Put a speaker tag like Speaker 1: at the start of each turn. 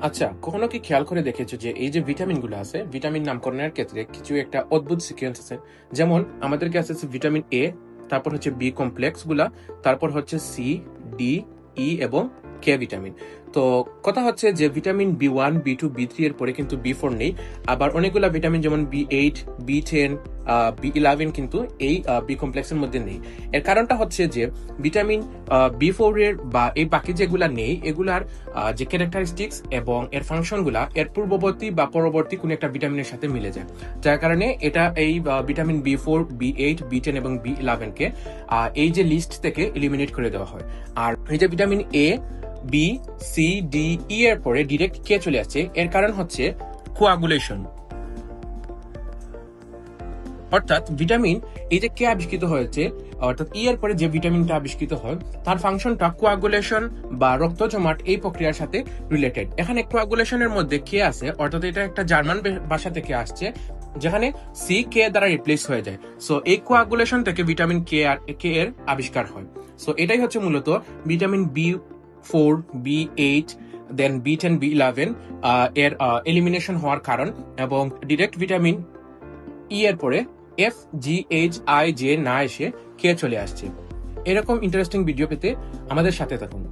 Speaker 1: আচ্ছা কখনো কি খেয়াল করে দেখেছ যে এই যে ভিটামিনগুলো আছে, ভিটামিন নামকরণের ক্ষেত্রে কিছু একটা অদ্ভুত সিকোয়েন্স আছে? যেমন, আমাদের কাছে আছে ভিটামিন এ তারপর হচ্ছে বি কমপ্লেক্সগুলা, তারপর হচ্ছে সি ডি ই এবং কে ভিটামিন। তো কথা হচ্ছে যে vitamin B one, B two, B three এর পরে কিন্তু বি ফোর নেই। আবার অনেকগুলা ভিটামিন যেমন B eight, B ten B eleven কিন্তু এই বি কমপ্লেক্সের মধ্যে নেই। এর কারণটা হচ্ছে যে ভিটামিন বি ফোর এর বা এই বাকি যেগুলা নেই, এগুলার যে ক্যারেক্টারিস্টিক্স এবং এর ফাংশনগুলা এর পূর্ববর্তী বা পরবর্তী কোনো একটা ভিটামিনের সাথে মিলে যায়। যার কারণে এটা এই vitamin B four, B eight, B ten এবং বি ইলেভেনকে এই যে লিস্ট থেকে এলিমিনেট করে দেওয়া হয়। আর এই যে vitamin A B C D E এর পরে ডিরেক্ট কে চলে আসছে? এর কারণ হচ্ছে কোয়াগুলেশন অর্থাৎ ভিটামিন এই যে কে আবিষ্কৃত হয়েছে, অর্থাৎ ই এর পরে যে ভিটামিনটা আবিষ্কৃত হয়, তার ফাংশনটা কোয়াগুলেশন বা রক্ত জমাট এই প্রক্রিয়ার সাথে রিলেটেড এখানে কোয়াগুলেশনের মধ্যে কে আছে, অর্থাৎ এটা একটা জার্মান ভাষা থেকে আসছে, যেখানে সি কে দ্বারা রিপ্লেস হয়ে যায়। সো এই কোয়াগুলেশন থেকে ভিটামিন কে আর কে এর আবিষ্কার হয়। সো এটাই হচ্ছে মূলত vitamin B four B eight then B ten B eleven এর এলিমিনেশন হওয়ার কারণ এবং ডিরেক্ট ভিটামিন ই এর পরে F G H I J না এসে কে চলে আসছে। এরকম ইন্টারেস্টিং ভিডিও পেতে আমাদের সাথে থাকুন।